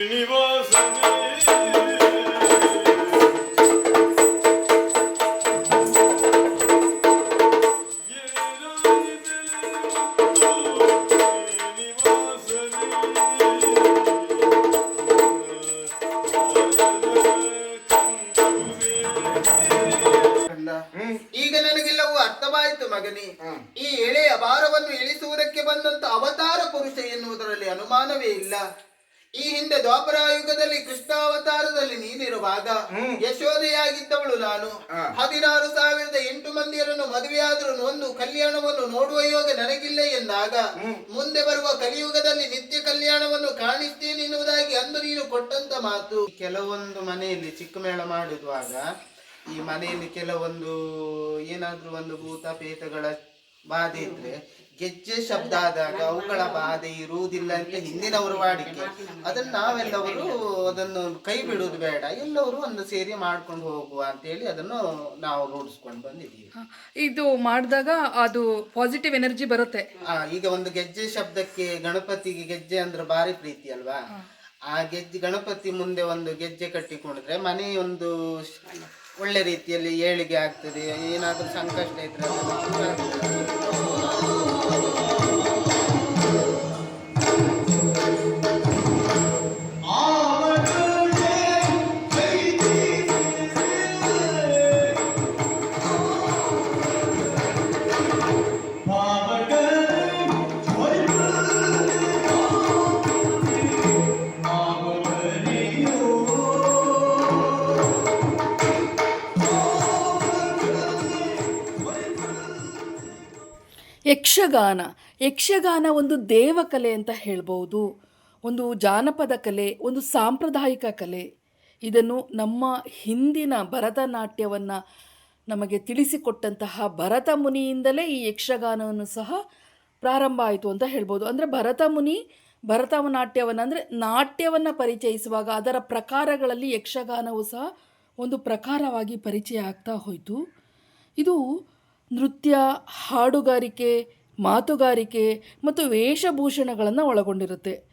ಕಂದ ಯಶೋದೆಯಾಗಿದ್ದವಳು ನಾನು. ಹದಿನಾರು ಸಾವಿರದ ಎಂಟು ಮಂದಿಯರನ್ನು ಮದುವೆಯಾದರೂ ಒಂದು ಕಲ್ಯಾಣವನ್ನು ನೋಡುವ ಯೋಗ ನನಗಿಲ್ಲ ಎಂದಾಗ ಮುಂದೆ ಬರುವ ಕಲಿಯುಗದಲ್ಲಿ ನಿತ್ಯ ಕಲ್ಯಾಣವನ್ನು ಕಾಣಿಸ್ತೇನೆ ಎನ್ನುವುದಾಗಿ ಅಂದು ನೀನು ಕೊಟ್ಟಂತ ಮಾತು. ಕೆಲವೊಂದು ಮನೆಯಲ್ಲಿ ಚಿಕ್ಕ ಮೇಳ ಮಾಡುವಾಗ ಈ ಮನೆಯಲ್ಲಿ ಕೆಲವೊಂದು ಏನಾದ್ರೂ ಒಂದು ಭೂತ ಪೇತಗಳ ಬಾಧೆ ಇದ್ರೆ ಗೆಜ್ಜೆ ಶಬ್ದ ಆದಾಗ ಅವುಗಳ ಬಾಧೆ ಇರುವುದಿಲ್ಲ ಅಂತ ಹಿಂದಿನವರು ವಾಡಿಕೆ ಅದನ್ನ ನಾವೆಲ್ಲವರು ಅದನ್ನು ಕೈ ಬಿಡುವುದು ಬೇಡ. ಎಲ್ಲವರು ಒಂದು ಸೇರಿ ಮಾಡ್ಕೊಂಡು ಹೋಗುವ ಅಂತೇಳಿ ಅದನ್ನು ನಾವು ರೂಢಿಸ್ಕೊಂಡು ಬಂದಿದ್ದೀವಿ. ಇದು ಮಾಡಿದಾಗ ಅದು ಪಾಸಿಟಿವ್ ಎನರ್ಜಿ ಬರುತ್ತೆ. ಆ, ಈಗ ಒಂದು ಗೆಜ್ಜೆ ಶಬ್ದಕ್ಕೆ ಗಣಪತಿಗೆ ಗೆಜ್ಜೆ ಅಂದ್ರೆ ಭಾರಿ ಪ್ರೀತಿ ಅಲ್ವಾ? ಆ ಗೆಜ್ಜೆ ಗಣಪತಿ ಮುಂದೆ ಒಂದು ಗೆಜ್ಜೆ ಕಟ್ಟಿಕೊಂಡ್ರೆ ಮನೆ ಒಂದು ಒಳ್ಳೆ ರೀತಿಯಲ್ಲಿ ಏಳಿಗೆ ಆಗ್ತದೆ. ಏನಾದ್ರೂ ಸಂಕಷ್ಟ ಇದ್ರೆ ಯಕ್ಷಗಾನ. ಯಕ್ಷಗಾನ ಒಂದು ದೇವಕಲೆ ಅಂತ ಹೇಳ್ಬೋದು. ಒಂದು ಜಾನಪದ ಕಲೆ, ಒಂದು ಸಾಂಪ್ರದಾಯಿಕ ಕಲೆ. ಇದನ್ನು ನಮ್ಮ ಹಿಂದಿನ ಭರತನಾಟ್ಯವನ್ನು ನಮಗೆ ತಿಳಿಸಿಕೊಟ್ಟಂತಹ ಭರತ ಮುನಿಯಿಂದಲೇ ಈ ಯಕ್ಷಗಾನವನ್ನು ಸಹ ಪ್ರಾರಂಭ ಆಯಿತು ಅಂತ ಹೇಳ್ಬೋದು. ಅಂದರೆ ಭರತ ಮುನಿ ಭರತನಾಟ್ಯವನ್ನು ಅಂದರೆ ನಾಟ್ಯವನ್ನು ಪರಿಚಯಿಸುವಾಗ ಅದರ ಪ್ರಕಾರಗಳಲ್ಲಿ ಯಕ್ಷಗಾನವು ಸಹ ಒಂದು ಪ್ರಕಾರವಾಗಿ ಪರಿಚಯ ಆಗ್ತಾ ಹೋಯಿತು. ಇದು ನೃತ್ಯ, ಹಾಡುಗಾರಿಕೆ ಮಾತುಗಾರಿಕೆ ಮತ್ತು ವೇಷಭೂಷಣಗಳನ್ನು ಒಳಗೊಂಡಿರುತ್ತೆ.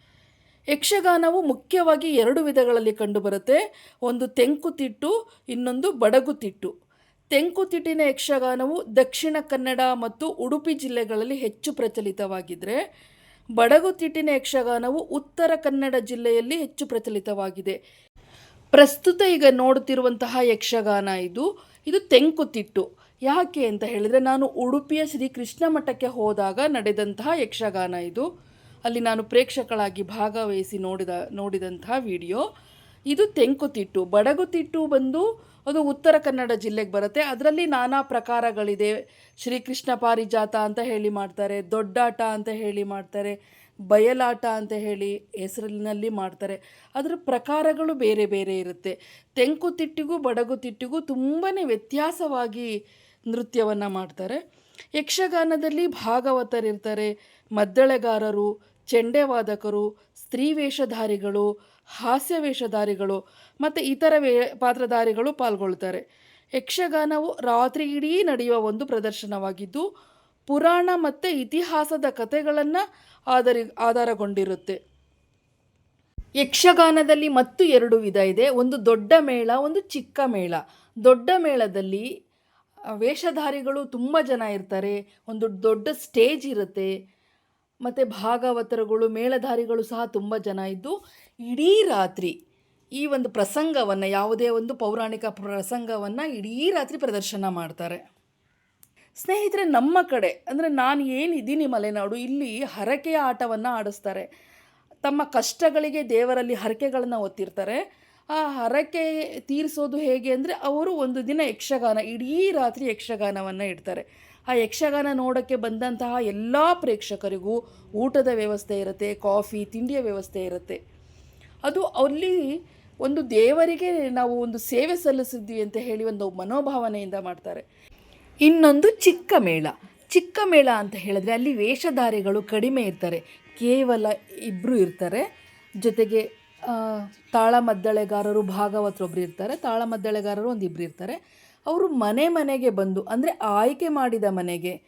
ಯಕ್ಷಗಾನವು ಮುಖ್ಯವಾಗಿ ಎರಡು ವಿಧಗಳಲ್ಲಿ ಕಂಡುಬರುತ್ತೆ. ಒಂದು ತೆಂಕುತಿಟ್ಟು ಇನ್ನೊಂದು ಬಡಗುತಿಟ್ಟು ತೆಂಕುತಿಟ್ಟಿನ ಯಕ್ಷಗಾನವು ದಕ್ಷಿಣ ಕನ್ನಡ ಮತ್ತು ಉಡುಪಿ ಜಿಲ್ಲೆಗಳಲ್ಲಿ ಹೆಚ್ಚು ಪ್ರಚಲಿತವಾಗಿದ್ದರೆ ಬಡಗುತಿಟ್ಟಿನ ಯಕ್ಷಗಾನವು ಉತ್ತರ ಕನ್ನಡ ಜಿಲ್ಲೆಯಲ್ಲಿ ಹೆಚ್ಚು ಪ್ರಚಲಿತವಾಗಿದೆ. ಪ್ರಸ್ತುತ ಈಗ ನೋಡುತ್ತಿರುವಂತಹ ಯಕ್ಷಗಾನ ಇದು. ಇದು ತೆಂಕುತಿಟ್ಟು ಯಾಕೆ ಅಂತ ಹೇಳಿದರೆ ನಾನು ಉಡುಪಿಯ ಶ್ರೀ ಕೃಷ್ಣ ಮಠಕ್ಕೆ ಹೋದಾಗ ನಡೆದಂತಹ ಯಕ್ಷಗಾನ ಇದು. ಅಲ್ಲಿ ನಾನು ಪ್ರೇಕ್ಷಕಳಾಗಿ ಭಾಗವಹಿಸಿ ನೋಡಿದ, ನೋಡಿದಂತಹ ವಿಡಿಯೋ. ಇದು ತೆಂಕುತಿಟ್ಟು ಬಡಗುತಿಟ್ಟು ಬಂದು ಅದು ಉತ್ತರ ಕನ್ನಡ ಜಿಲ್ಲೆಗೆ ಬರುತ್ತೆ. ಅದರಲ್ಲಿ ನಾನಾ ಪ್ರಕಾರಗಳಿದೆ. ಶ್ರೀಕೃಷ್ಣ ಪಾರಿಜಾತ ಅಂತ ಹೇಳಿ ಮಾಡ್ತಾರೆ, ದೊಡ್ಡಾಟ ಅಂತ ಹೇಳಿ ಮಾಡ್ತಾರೆ, ಬಯಲಾಟ ಅಂತ ಹೇಳಿ ಹೆಸರಿನಲ್ಲಿ ಮಾಡ್ತಾರೆ. ಅದರ ಪ್ರಕಾರಗಳು ಬೇರೆ ಬೇರೆ ಇರುತ್ತೆ. ತೆಂಕುತಿಟ್ಟಿಗೂ ಬಡಗುತಿಟ್ಟಿಗೂ ತುಂಬಾ ವ್ಯತ್ಯಾಸವಾಗಿ ನೃತ್ಯವನ್ನು ಮಾಡ್ತಾರೆ. ಯಕ್ಷಗಾನದಲ್ಲಿ ಭಾಗವತರಿರ್ತಾರೆ ಮದ್ದಳೆಗಾರರು, ಚೆಂಡೆವಾದಕರು, ಸ್ತ್ರೀ ವೇಷಧಾರಿಗಳು, ಹಾಸ್ಯ ವೇಷಧಾರಿಗಳು ಮತ್ತು ಇತರ ವೇ ಪಾತ್ರಧಾರಿಗಳು ಪಾಲ್ಗೊಳ್ತಾರೆ. ಯಕ್ಷಗಾನವು ರಾತ್ರಿ ಇಡೀ ನಡೆಯುವ ಒಂದು ಪ್ರದರ್ಶನವಾಗಿದ್ದು, ಪುರಾಣ ಮತ್ತು ಇತಿಹಾಸದ ಕಥೆಗಳನ್ನು ಆಧರಿ ಆಧಾರಗೊಂಡಿರುತ್ತೆ. ಯಕ್ಷಗಾನದಲ್ಲಿ ಮತ್ತು ಎರಡು ವಿಧ ಇದೆ. ಒಂದು ದೊಡ್ಡ ಮೇಳ, ಒಂದು ಚಿಕ್ಕ ಮೇಳ. ದೊಡ್ಡ ಮೇಳದಲ್ಲಿ ವೇಷಧಾರಿಗಳು ತುಂಬ ಜನ ಇರ್ತಾರೆ. ಒಂದು ದೊಡ್ಡ ಸ್ಟೇಜ್ ಇರುತ್ತೆ. ಮತ್ತು ಭಾಗವತರುಗಳು, ಮೇಳಧಾರಿಗಳು ಸಹ ತುಂಬ ಜನ ಇದ್ದು ಇಡೀ ರಾತ್ರಿ ಈ ಒಂದು ಪ್ರಸಂಗವನ್ನು, ಯಾವುದೇ ಒಂದು ಪೌರಾಣಿಕ ಪ್ರಸಂಗವನ್ನು ಇಡೀ ರಾತ್ರಿ ಪ್ರದರ್ಶನ ಮಾಡ್ತಾರೆ. ಸ್ನೇಹಿತರೆ, ನಮ್ಮ ಕಡೆ, ಅಂದರೆ ನಾನು ಏನಿದ್ದೀನಿ ಮಲೆನಾಡು, ಇಲ್ಲಿ ಹರಕೆಯ ಆಟವನ್ನು ಆಡಿಸ್ತಾರೆ. ತಮ್ಮ ಕಷ್ಟಗಳಿಗೆ ದೇವರಲ್ಲಿ ಹರಕೆಗಳನ್ನು ಒತ್ತಿರ್ತಾರೆ ಆ ಹರಕೆ ತೀರಿಸೋದು ಹೇಗೆ ಅಂದರೆ ಅವರು ಒಂದು ದಿನ ಯಕ್ಷಗಾನ, ಇಡೀ ರಾತ್ರಿ ಯಕ್ಷಗಾನವನ್ನು ಇಡ್ತಾರೆ. ಆ ಯಕ್ಷಗಾನ ನೋಡೋಕ್ಕೆ ಬಂದಂತಹ ಎಲ್ಲ ಪ್ರೇಕ್ಷಕರಿಗೂ ಊಟದ ವ್ಯವಸ್ಥೆ ಇರುತ್ತೆ, ಕಾಫಿ, ತಿಂಡಿಯ ವ್ಯವಸ್ಥೆ ಇರುತ್ತೆ. ಅದು ಅಲ್ಲಿ ಒಂದು ದೇವರಿಗೆ ನಾವು ಒಂದು ಸೇವೆ ಸಲ್ಲಿಸಿದ್ವಿ ಅಂತ ಹೇಳಿ ಒಂದು ಮನೋಭಾವನೆಯಿಂದ ಮಾಡ್ತಾರೆ. ಇನ್ನೊಂದು ಚಿಕ್ಕ ಮೇಳ. ಚಿಕ್ಕ ಮೇಳ ಅಂತ ಹೇಳಿದ್ರೆ ಅಲ್ಲಿ ವೇಷಧಾರಿಗಳು ಕಡಿಮೆ ಇರ್ತಾರೆ. ಕೇವಲ ಇಬ್ಬರು ಇರ್ತಾರೆ. ಜೊತೆಗೆ ತಾಳಮದ್ದಳೆಗಾರರು ಭಾಗವತರೊಬ್ಬರು ಇರ್ತಾರೆ ತಾಳಮದ್ದಳೆಗಾರರು ಒಂದು ಇಬ್ಬರು ಇರ್ತಾರೆ. ಅವರು ಮನೆ ಮನೆಗೆ ಬಂದು, ಅಂದರೆ ಆಯ್ಕೆ ಮಾಡಿದ ಮನೆಗೆ,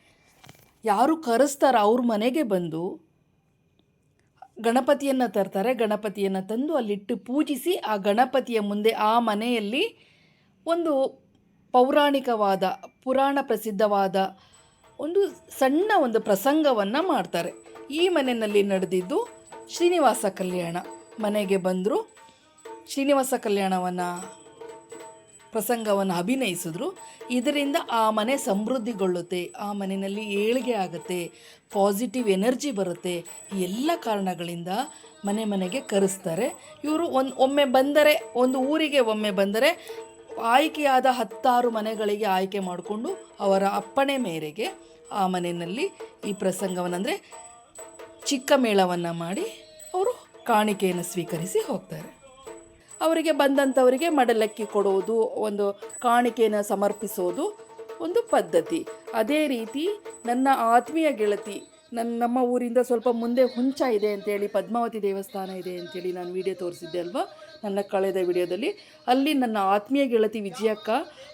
ಯಾರು ಕರೆಸ್ತಾರೋ ಅವ್ರ ಮನೆಗೆ ಬಂದು, ಗಣಪತಿಯನ್ನು ತರ್ತಾರೆ, ಗಣಪತಿಯನ್ನು ತಂದು ಅಲ್ಲಿಟ್ಟು ಪೂಜಿಸಿ, ಆ ಗಣಪತಿಯ ಮುಂದೆ ಆ ಮನೆಯಲ್ಲಿ ಒಂದು ಪೌರಾಣಿಕವಾದ, ಪುರಾಣ ಪ್ರಸಿದ್ಧವಾದ ಒಂದು ಸಣ್ಣ ಒಂದು ಪ್ರಸಂಗವನ್ನು ಮಾಡ್ತಾರೆ. ಈ ಮನೆಯಲ್ಲಿ ನಡೆದಿದ್ದು ಶ್ರೀನಿವಾಸ ಕಲ್ಯಾಣ. ಮನೆಗೆ ಬಂದರು, ಶ್ರೀನಿವಾಸ ಕಲ್ಯಾಣವನ್ನು, ಪ್ರಸಂಗವನ್ನು ಅಭಿನಯಿಸಿದ್ರು. ಇದರಿಂದ ಆ ಮನೆ ಸಮೃದ್ಧಿಗೊಳ್ಳುತ್ತೆ, ಆ ಮನೆಯಲ್ಲಿ ಏಳಿಗೆ ಆಗುತ್ತೆ ಪಾಸಿಟಿವ್ ಎನರ್ಜಿ ಬರುತ್ತೆ. ಎಲ್ಲ ಕಾರಣಗಳಿಂದ ಮನೆ ಮನೆಗೆ ಕರೆಸ್ತಾರೆ. ಇವರು ಒಂದು ಒಮ್ಮೆ ಬಂದರೆ, ಒಂದು ಊರಿಗೆ ಒಮ್ಮೆ ಬಂದರೆ, ಆಯ್ಕೆಯಾದ ಹತ್ತಾರು ಮನೆಗಳಿಗೆ ಆಯ್ಕೆ ಮಾಡಿಕೊಂಡು ಅವರ ಅಪ್ಪಣೆ ಮೇರೆಗೆ ಆ ಮನೆಯಲ್ಲಿ ಈ ಪ್ರಸಂಗವನ್ನು ಅಂದರೆ ಚಿಕ್ಕ ಮೇಳವನ್ನು ಮಾಡಿ ಅವರು ಕಾಣಿಕೆಯನ್ನು ಸ್ವೀಕರಿಸಿ ಹೋಗ್ತಾರೆ. ಅವರಿಗೆ ಬಂದಂಥವರಿಗೆ ಮಡಲಕ್ಕಿ ಕೊಡೋದು ಒಂದು ಕಾಣಿಕೆಯನ್ನು ಸಮರ್ಪಿಸೋದು ಒಂದು ಪದ್ಧತಿ. ಅದೇ ರೀತಿ ನನ್ನ ಆತ್ಮೀಯ ಗೆಳತಿ ನನ್ನ ನಮ್ಮ ಊರಿಂದ ಸ್ವಲ್ಪ ಮುಂದೆ ಹುಂಚ ಇದೆ ಅಂತೇಳಿ ಪದ್ಮಾವತಿ ದೇವಸ್ಥಾನ ಇದೆ ಅಂತೇಳಿ ನಾನು ವಿಡಿಯೋ ತೋರಿಸಿದ್ದೆ ಅಲ್ವಾ? ನನ್ನ ಕಳೆದ ವಿಡಿಯೋದಲ್ಲಿ. ಅಲ್ಲಿ ನನ್ನ ಆತ್ಮೀಯ ಗೆಳತಿ ವಿಜಯಕ್ಕ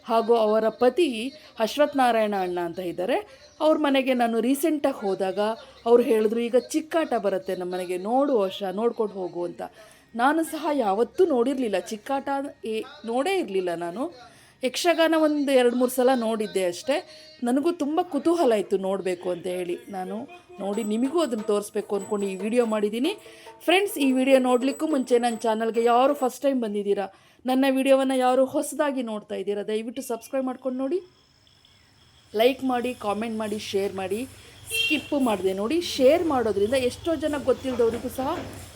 ಹಾಗೂ ಅವರ ಪತಿ ಅಶ್ವಥ್ ನಾರಾಯಣ ಅಣ್ಣ ಅಂತ ಇದ್ದಾರೆ. ಅವ್ರ ಮನೆಗೆ ನಾನು ರೀಸೆಂಟಾಗಿ ಹೋದಾಗ ಅವ್ರು ಹೇಳಿದ್ರು, ಈಗ ಚಿಕ್ಕಾಟ ಬರುತ್ತೆ, ನಮ್ಮ ಮನೆಗೆ ನೋಡು ವರ್ಷ, ನೋಡ್ಕೊಂಡು ಹೋಗು ಅಂತ. ನಾನು ಸಹ ಯಾವತ್ತೂ ನೋಡಿರಲಿಲ್ಲ. ಚಿಕ್ಕಾಟ ಏ, ನೋಡೇ ಇರಲಿಲ್ಲ ನಾನು. ಯಕ್ಷಗಾನ ಒಂದು ಎರಡು ಮೂರು ಸಲ ನೋಡಿದ್ದೆ ಅಷ್ಟೇ. ನನಗೂ ತುಂಬ ಕುತೂಹಲ ಇತ್ತು ನೋಡಬೇಕು ಅಂತ ಹೇಳಿ. ನಾನು ನೋಡಿ ನಿಮಗೂ ಅದನ್ನು ತೋರಿಸ್ಬೇಕು ಅಂದ್ಕೊಂಡು ಈ ವಿಡಿಯೋ ಮಾಡಿದ್ದೀನಿ. ಫ್ರೆಂಡ್ಸ್ ಈ ವಿಡಿಯೋ ನೋಡಲಿಕ್ಕೂ ಮುಂಚೆ ನನ್ನ ಚಾನಲ್ಗೆ ಯಾರು ಫಸ್ಟ್ ಟೈಮ್ ಬಂದಿದ್ದೀರಾ, ನನ್ನ ವಿಡಿಯೋವನ್ನು ಯಾರು ಹೊಸದಾಗಿ ನೋಡ್ತಾ ಇದ್ದೀರಾ, ದಯವಿಟ್ಟು ಸಬ್ಸ್ಕ್ರೈಬ್ ಮಾಡ್ಕೊಂಡು ನೋಡಿ. ಲೈಕ್ ಮಾಡಿ ಕಾಮೆಂಟ್ ಮಾಡಿ ಶೇರ್ ಮಾಡಿ ಸ್ಕಿಪ್ಪು ಮಾಡಿದೆ ನೋಡಿ. ಶೇರ್ ಮಾಡೋದ್ರಿಂದ ಎಷ್ಟೋ ಜನ ಗೊತ್ತಿಲ್ಲದವರಿಗೂ ಸಹ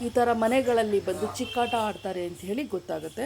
ಈ ಥರ ಮನೆಗಳಲ್ಲಿ ಬಂದು ಚಿಕ್ಕಾಟ ಆಡ್ತಾರೆ ಅಂತ ಹೇಳಿ ಗೊತ್ತಾಗುತ್ತೆ.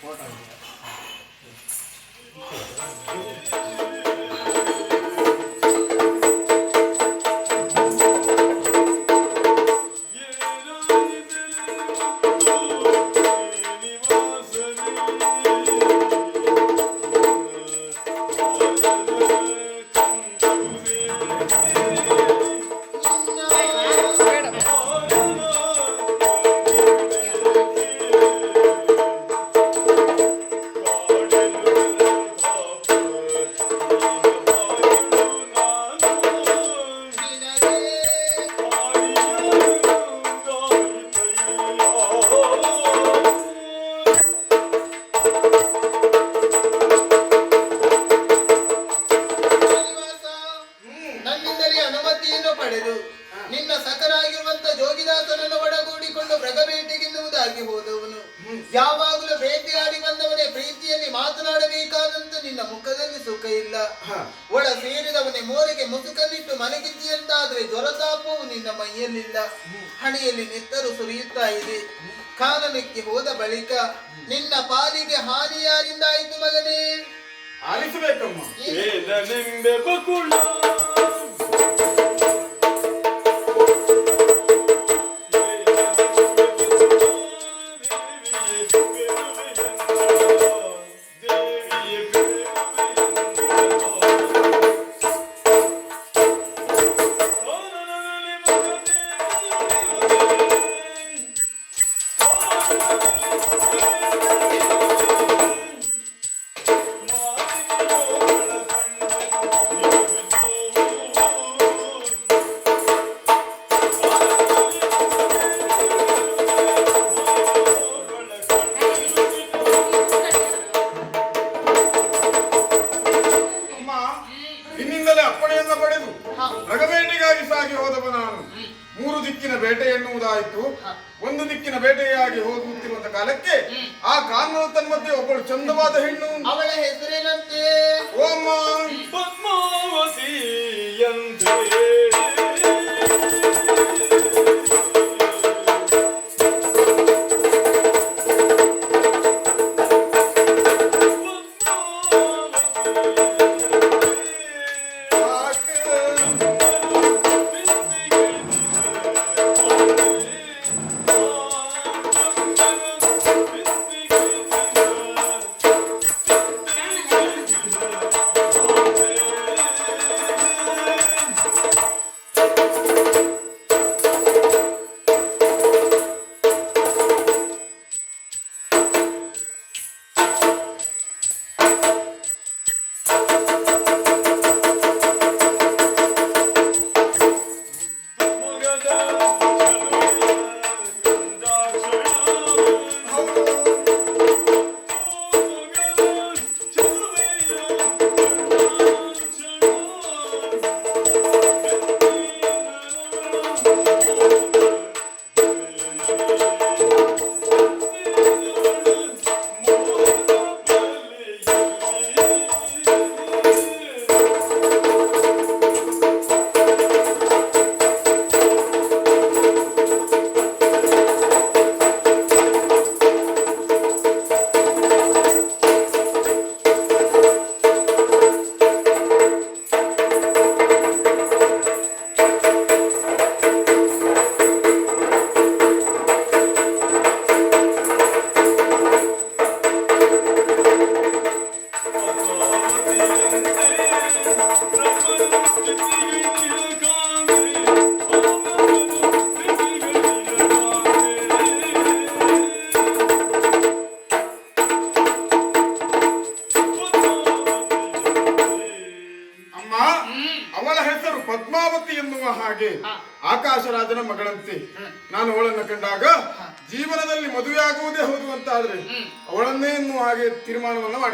ಶ್ರೀನಿವಾಸ, ನಿನ್ನ ಪಾಲಿಗೆ ಹಾನಿ ಯಾರಿಂದಾಯಿತು ಮಗನೇ. ಆಲಿಸಬೇಕಮ್ಮ.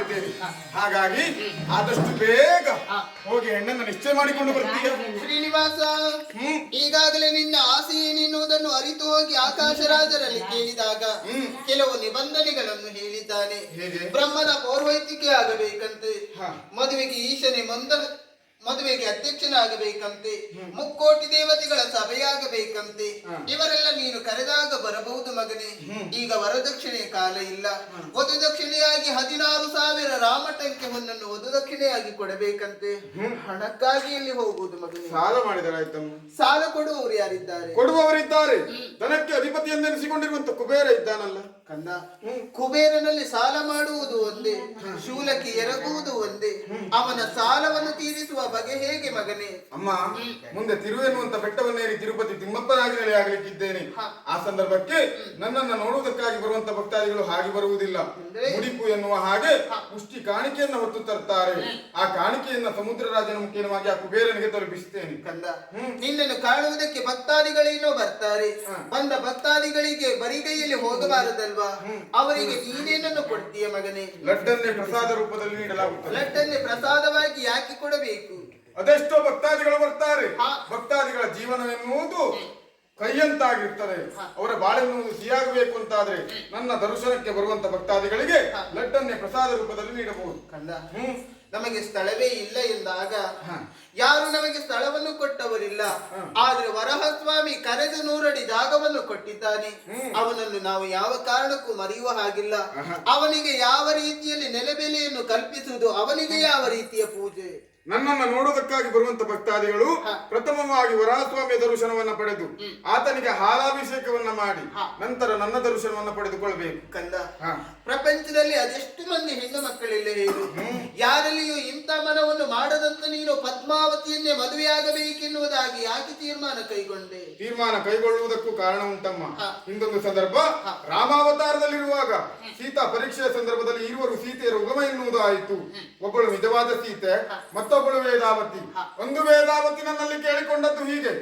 ಮಾಡಿದ್ದೇನೆ. ಹಾಗಾಗಿ ಆದಷ್ಟು ಬೇಗ ಹೋಗಿ ಹೆಣ್ಣನ್ನ ನಿಶ್ಚಯ ಮಾಡಿಕೊಂಡು ಬರ್ತೀಯ ಶ್ರೀನಿವಾಸ ಈಗಾಗಲೇ ನಿನ್ನ ಆಸೆ ಏನೆನ್ನುವುದನ್ನು ಅರಿತು ಹೋಗಿ ಆಕಾಶರಾಜರಲ್ಲಿ ಕೇಳಿದಾಗ ಕೆಲವು ನಿಬಂಧನೆಗಳನ್ನು ಹೇಳಿದ್ದಾನೆ. ಬ್ರಹ್ಮದ ಬ್ರಹ್ಮನ ಪೌರೋಹಿತ್ಯಕ್ಕೆ ಆಗಬೇಕಂತೆ. ಮದುವೆಗೆ ಈಶನೆ ಮಂದ ಮದುವೆಗೆ ಅಧ್ಯಕ್ಷನಾಗಬೇಕಂತೆ ಮುಕ್ಕೋಟಿ ದೇವತೆಗಳ ಸಭೆಯಾಗಬೇಕಂತೆ ಇವರೆಲ್ಲ ನೀನು ಕರೆದಾಗ ಬರಬಹುದು ಮಗನೇ. ಈಗ ವರದಕ್ಷಿಣೆ ಕಾಲ ಇಲ್ಲ. ವಧು ದಕ್ಷಿಣೆಯಾಗಿ ಹದಿನಾರು ಸಾವಿರ ರಾಮಟಂಕೆ ಹೊನ್ನನ್ನು ವಧು ದಕ್ಷಿಣೆಯಾಗಿ ಕೊಡಬೇಕಂತೆ ಹಣಕ್ಕಾಗಿ ಇಲ್ಲಿ ಹೋಗುವುದು ಮಗನೇ? ಸಾಲ ಮಾಡಿದರಾಯ್ತಮ್ಮ ಸಾಲ ಕೊಡುವವರು ಯಾರಿದ್ದಾರೆ? ಕೊಡುವವರಿದ್ದಾರೆ. ದನಕ್ಕೆ ಅಧಿಪತಿ ಎಂದೆನಿಸಿಕೊಂಡಿರುವಂತ ಕುಬೇರ ಇದ್ದಾನಲ್ಲ. ಕಂದ. ಕುಬೇರನಲ್ಲಿ ಸಾಲ ಮಾಡುವುದು ಒಂದೇ ಶೂಲಕ್ಕೆ ಎರಗುವುದು ಒಂದೇ. ಅವನ ಸಾಲವನ್ನು ತೀರಿಸುವ ಬಗೆ ಹೇಗೆ ಮಗನೇ? ಅಮ್ಮ ಮುಂದೆ ತಿರು ಎನ್ನುವಂತ ಬೆಟ್ಟವನ್ನೇರಿ ತಿರುಪತಿ ತಿಮ್ಮಪ್ಪನಾಗಿರಲಿ ಆಗಲಿಕ್ಕಿದ್ದೇನೆ. ಆ ಸಂದರ್ಭಕ್ಕೆ ನನ್ನನ್ನ ನೋಡುವುದಕ್ಕಾಗಿ ಬರುವಂತ ಭಕ್ತಾದಿಗಳು ಹಾಗೆ ಬರುವುದಿಲ್ಲ. ಮುಡಿಪು ಎನ್ನುವ ಹಾಗೆ ಪುಷ್ಟಿ ಕಾಣಿಕೆಯನ್ನು ಹೊತ್ತು ತರ್ತಾರೆ. ಆ ಕಾಣಿಕೆಯನ್ನ ಸಮುದ್ರ ರಾಜನ ಮುಖೇನವಾಗಿ ಆ ಕುಬೇರನಿಗೆ ತಲುಪಿಸುತ್ತೇನೆ. ಕಂದ. ನಿನ್ನನ್ನು ಕಾಣುವುದಕ್ಕೆ ಭಕ್ತಾದಿಗಳೇನೋ ಬರ್ತಾರೆ. ಬಂದ ಭಕ್ತಾದಿಗಳಿಗೆ ಬರಿಗೈಯಲ್ಲಿ ಹೋಗಬಾರದಲ್ವಾ ಅವರಿಗೆ ನೀನೇನನ್ನು ಕೊಡ್ತೀಯ ಮಗನೇ? ಲಡ್ಡನ್ನೇ ಪ್ರಸಾದ ರೂಪದಲ್ಲಿ ನೀಡಲಾಗುತ್ತದೆ. ಲಡ್ಡನ್ನೇ ಪ್ರಸಾದವಾಗಿ ಯಾಕೆ ಕೊಡಬೇಕು? ಅದೆಷ್ಟೋ ಭಕ್ತಾದಿಗಳು ಬರ್ತಾರೆ. ಭಕ್ತಾದಿಗಳ ಜೀವನವೆನ್ನುವುದು ಕೈಯಂತಾಗಿರ್ತದೆ. ಅವರ ಬಾಳೆನ್ನುವುದು ಸಿಹಿಯಾಗಬೇಕು ಅಂತಾದ್ರೆ ನನ್ನ ದರ್ಶನಕ್ಕೆ ಬರುವಂತ ಭಕ್ತಾದಿಗಳಿಗೆ ಲಡ್ಡನ್ನೇ ಪ್ರಸಾದ ರೂಪದಲ್ಲಿ ನೀಡಬಹುದು. ಕಂದ. ಹ್ಮ್. ನಮಗೆ ಸ್ಥಳವೇ ಇಲ್ಲ ಎಂದಾಗ ಯಾರು ನಮಗೆ ಸ್ಥಳವನ್ನು ಕೊಟ್ಟವರಿಲ್ಲ. ಆದ್ರೆ ವರಹಸ್ವಾಮಿ ಕರೆದು ನೂರಡಿ ಜಾಗವನ್ನು ಕೊಟ್ಟಿದ್ದಾನೆ. ಅವನನ್ನು ನಾವು ಯಾವ ಕಾರಣಕ್ಕೂ ಮರೆಯುವ ಹಾಗಿಲ್ಲ. ಅವನಿಗೆ ಯಾವ ರೀತಿಯಲ್ಲಿ ನೆಲೆಬೆಲೆಯನ್ನು ಕಲ್ಪಿಸುವುದು ಅವನಿಗೆ ಯಾವ ರೀತಿಯ ಪೂಜೆ? ನನ್ನನ್ನ ನೋಡೋದಕ್ಕಾಗಿ ಬರುವಂತ ಭಕ್ತಾದಿಗಳು ಪ್ರಥಮವಾಗಿ ವರಾಸ್ವಾಮಿಯ ದರ್ಶನವನ್ನ ಪಡೆದು ಆತನಿಗೆ ಹಾಲಾಭಿಷೇಕವನ್ನ ಮಾಡಿ ನಂತರ ನನ್ನ ದರ್ಶನವನ್ನ ಪಡೆದುಕೊಳ್ಬೇಕು. ಕಂದ ಪ್ರಪಂಚದಲ್ಲಿ ಅದೆಷ್ಟು ಮಂದಿ ಹೆಣ್ಣು ಮಕ್ಕಳಿಲ್ಲ ಹೇಳು. ಯಾರಲ್ಲಿಯೂ ಇಂಥ ಮನವನ್ನು ಮಾಡದಂತ ನೀನು ಪದ್ಮಾವತಿಯನ್ನೇ ಮದುವೆಯಾಗಬೇಕೆನ್ನುವುದಾಗಿ ಯಾಕೆ ತೀರ್ಮಾನ ಕೈಗೊಂಡೆ? ತೀರ್ಮಾನ ಕೈಗೊಳ್ಳುವುದಕ್ಕೂ ಕಾರಣ ಉಂಟಮ್ಮ. ಇಂದೊಂದು ಹಿಂದೊಂದು ಸಂದರ್ಭ ರಾಮಾವತಾರದಲ್ಲಿರುವಾಗ ಸೀತಾ ಪರೀಕ್ಷೆಯ ಸಂದರ್ಭದಲ್ಲಿ ಇರುವರು ಸೀತೆಯ ಉಗಮ ಎನ್ನುವುದು ಆಯಿತು ಒಬ್ಬಳು ನಿಜವಾದ ಸೀತೆ ಮತ್ತೊಬ್ಬಳು ವೇದಾವತಿ. ಒಂದು ವೇದಾವತಿ ನನ್ನಲ್ಲಿ ಕೇಳಿಕೊಂಡದ್ದು ಹೀಗೆ.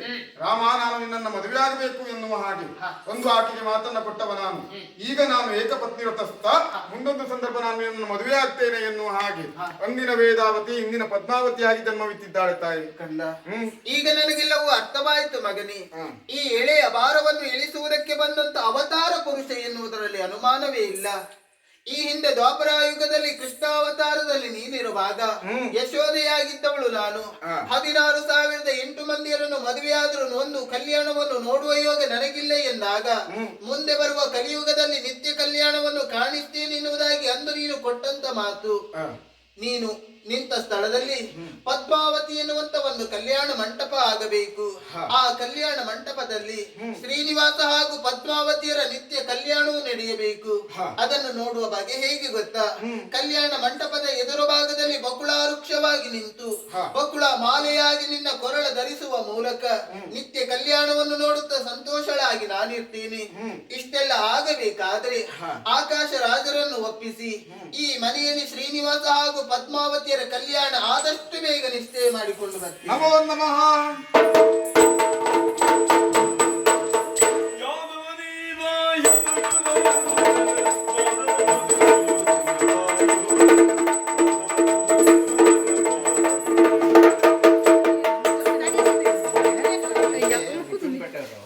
ರಾಮ ನಾನು ನಿನ್ನನ್ನು ಮದುವೆ ಆಗಬೇಕು ಎನ್ನುವ ಹಾಗೆ. ಒಂದು ಆಕೆಗೆ ಮಾತನ್ನ ಕೊಟ್ಟವ ನಾನು. ಈಗ ನಾನು ಏಕಪತ್ನಿ ವ್ರತಸ್ಥ. ಮುಂದೊಂದು ಸಂದರ್ಭ ನಾನು ನಿನ್ನನ್ನು ಮದುವೆ ಆಗ್ತೇನೆ ಎನ್ನುವ ಹಾಗೆ. ಅಂದಿನ ವೇದಾವತಿ ಇಂದಿನ ಪದ್ಮಾವತಿಯಾಗಿ ಜನ್ಮವಿತ್ತಿದ್ದಾಳೆ ತಾಯಿ. ಹ್ಮ್. ಈಗ ನನಗೆಲ್ಲವೂ ಅರ್ಥವಾಯಿತು ಮಗನಿ. ಈ ಎಳೆಯ ಭಾರವನ್ನು ಇಳಿಸುವುದಕ್ಕೆ ಬಂದಂತ ಅವತಾರ ಪುರುಷ ಎನ್ನುವುದರಲ್ಲಿ ಅನುಮಾನವೇ ಇಲ್ಲ. ಈ ಹಿಂದೆ ದ್ವಾಪರಾಯುಗದಲ್ಲಿ ಕೃಷ್ಣಾವತಾರದಲ್ಲಿ ನೀನಿರುವಾಗ ಯಶೋಧೆಯಾಗಿದ್ದವಳು ನಾನು. ಹದಿನಾರು ಸಾವಿರದ ಎಂಟು ಮಂದಿಯರನ್ನು ಮದುವೆಯಾದರೂ ಒಂದು ಕಲ್ಯಾಣವನ್ನು ನೋಡುವ ಯೋಗ ನನಗಿಲ್ಲ ಎಂದಾಗ ಮುಂದೆ ಬರುವ ಕಲಿಯುಗದಲ್ಲಿ ನಿತ್ಯ ಕಲ್ಯಾಣವನ್ನು ಕಾಣಿಸ್ತೇನೆ ಎನ್ನುವುದಾಗಿ ಅಂದು ನೀನು ಕೊಟ್ಟಂತ ಮಾತು. ನೀನು ನಿಂತ ಸ್ಥಳದಲ್ಲಿ ಪದ್ಮಾವತಿ ಎನ್ನುವಂತ ಒಂದು ಕಲ್ಯಾಣ ಮಂಟಪ ಆಗಬೇಕು. ಆ ಕಲ್ಯಾಣ ಮಂಟಪದಲ್ಲಿ ಶ್ರೀನಿವಾಸ ಹಾಗೂ ಪದ್ಮಾವತಿಯರ ನಿತ್ಯ ಕಲ್ಯಾಣವು ನಡೆಯಬೇಕು. ಅದನ್ನು ನೋಡುವ ಬಗ್ಗೆ ಹೇಗೆ ಗೊತ್ತಾ? ಕಲ್ಯಾಣ ಮಂಟಪದ ಎದುರು ಭಾಗದಲ್ಲಿ ಬಕುಳ ವೃಕ್ಷವಾಗಿ ನಿಂತು ಬಕುಳ ಮಾಲೆಯಾಗಿ ನಿನ್ನ ಕೊರಳ ಧರಿಸುವ ಮೂಲಕ ನಿತ್ಯ ಕಲ್ಯಾಣವನ್ನು ನೋಡುತ್ತಾ ಸಂತೋಷಳಾಗಿ ನಾನಿರ್ತೀನಿ. ಇಷ್ಟೆಲ್ಲ ಆಗಬೇಕಾದ್ರೆ ಆಕಾಶ ರಾಜರನ್ನು ಒಪ್ಪಿಸಿ ಈ ಮನೆಯಲ್ಲಿ ಶ್ರೀನಿವಾಸ ಹಾಗೂ ಕಲ್ಯಾಣ ಆದಷ್ಟು ಬೇಗ ನಿಶ್ಚಯ ಮಾಡಿಕೊಂಡು ಬರ್ತೀನಿ. ನಮೋ ನಮಃ.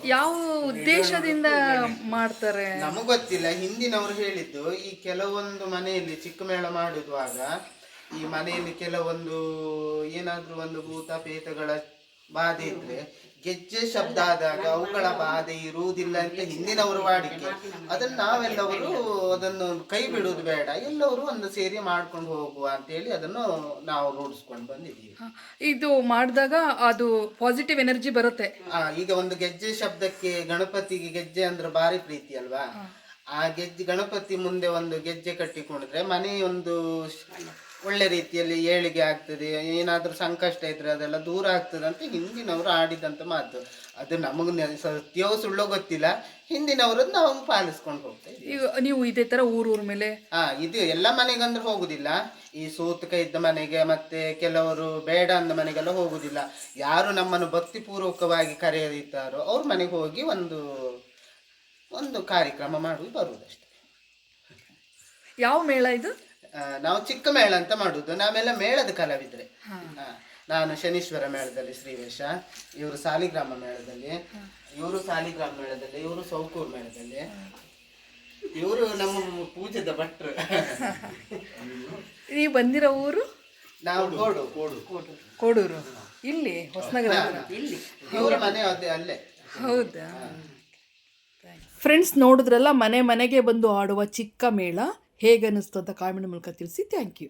ಯಾವ ಉದ್ದೇಶದಿಂದ ಮಾಡ್ತಾರೆ? ನಮಗ್ ಗೊತ್ತಿಲ್ಲ ಹಿಂದಿನವರು ಹೇಳಿದ್ದು ಈ ಕೆಲವೊಂದು ಮನೆಯಲ್ಲಿ ಚಿಕ್ಕ ಮೇಳ ಮಾಡುವಾಗ ಈ ಮನೆಯಲ್ಲಿ ಕೆಲವೊಂದು ಏನಾದ್ರೂ ಒಂದು ಭೂತ ಪೇತಗಳ ಬಾಧೆ ಇದ್ರೆ ಗೆಜ್ಜೆ ಶಬ್ದ ಆದಾಗ ಅವುಗಳ ಬಾಧೆ ಇರುವುದಿಲ್ಲ ಅಂತ ಹಿಂದಿನವರು ವಾಡಿಕೆ ಅದನ್ನ ನಾವೆಲ್ಲವರು ಅದನ್ನು ಕೈ ಬಿಡುವುದು ಬೇಡ. ಎಲ್ಲವರು ಒಂದು ಸೇರಿ ಮಾಡ್ಕೊಂಡು ಹೋಗುವ ಅಂತ ಹೇಳಿ ಅದನ್ನು ನಾವು ರೂಢಿಸ್ಕೊಂಡು ಬಂದಿದ್ದೀವಿ. ಇದು ಮಾಡಿದಾಗ ಅದು ಪಾಸಿಟಿವ್ ಎನರ್ಜಿ ಬರುತ್ತೆ. ಈಗ ಒಂದು ಗೆಜ್ಜೆ ಶಬ್ದಕ್ಕೆ ಗಣಪತಿಗೆ ಗೆಜ್ಜೆ ಅಂದ್ರೆ ಭಾರಿ ಪ್ರೀತಿ ಅಲ್ವಾ? ಆ ಗೆಜ್ಜೆ ಗಣಪತಿ ಮುಂದೆ ಒಂದು ಗೆಜ್ಜೆ ಕಟ್ಟಿಕೊಂಡ್ರೆ ಮನೆ ಒಂದು ಶ- ಒಳ್ಳೆ ರೀತಿಯಲ್ಲಿ ಏಳಿಗೆ ಆಗ್ತದೆ ಏನಾದರೂ ಸಂಕಷ್ಟ ಇದ್ರೆ ಅದೆಲ್ಲ ದೂರ ಆಗ್ತದೆ ಅಂತ ಹಿಂದಿನವರು ಆಡಿದಂಥ ಮಾತು. ಅದು ನಮಗೆ ಸತ್ಯವೋ ಸುಳ್ಳೋ ಗೊತ್ತಿಲ್ಲ ಹಿಂದಿನವರು ನಾವು ಪಾಲಿಸ್ಕೊಂಡು ಹೋಗ್ತೇವೆ ಇದ್ದೀವಿ. ಈಗ ನೀವು ಇದೇ ಥರ ಊರೂರ ಮೇಲೆ? ಹಾ ಇದು ಎಲ್ಲ ಮನೆಗಂದ್ರೆ ಹೋಗುದಿಲ್ಲ. ಈ ಸೂತಕ ಇದ್ದ ಮನೆಗೆ ಮತ್ತೆ ಕೆಲವರು ಬೇಡ ಅಂದ ಮನೆಗೆಲ್ಲ ಹೋಗುದಿಲ್ಲ. ಯಾರು ನಮ್ಮನ್ನು ಭಕ್ತಿಪೂರ್ವಕವಾಗಿ ಕರೆಯದಿದ್ದಾರೋ ಅವ್ರ ಮನೆಗೆ ಹೋಗಿ ಒಂದು ಒಂದು ಕಾರ್ಯಕ್ರಮ ಮಾಡುವುದು ಬರುವುದಷ್ಟೇ ಯಾವ ಮೇಳ ಇದು? ನಾವು ಚಿಕ್ಕ ಮೇಳ ಅಂತ ಮಾಡುದು. ನಾವೆಲ್ಲ ಮೇಳದ ಕಲಾವಿದ್ರೆ. ಹಾ. ನಾನು ಶನೀಶ್ವರ ಮೇಳದಲ್ಲಿ ಶ್ರೀವೇಶ ಇವರು ಸಾಲಿಗ್ರಾಮ ಮೇಳದಲ್ಲಿ ಇವರು ಸಾಲಿಗ್ರಾಮ ಮೇಳದಲ್ಲಿ ಇವರು ಸೌಕೂರ್ ಮೇಳದಲ್ಲಿ. ಇವರು ನಮ್ಮ ಪೂಜೆದ ಭಟ್ರು. ನೀವು ಬಂದಿರೋ ಊರು? ನಾವು ಕೋಡು. ಕೋಡು. ಕೋಡೂರು. ಇಲ್ಲಿ ಹೊಸನಗರ ಇಲ್ಲಿ. ಇವರ ಮನೆ ಅದೇ ಅಲ್ಲೇ. ಹೌದಾ? ಫ್ರೆಂಡ್ಸ್ ನೋಡಿದ್ರಲ್ಲ ಮನೆ ಮನೆಗೆ ಬಂದು ಆಡುವ ಚಿಕ್ಕ ಮೇಳ. ಹೇಗನ್ನಿಸ್ತು ಅಂತ ಕಾಮೆಂಟ್ ಮೂಲಕ ತಿಳಿಸಿ. Thank you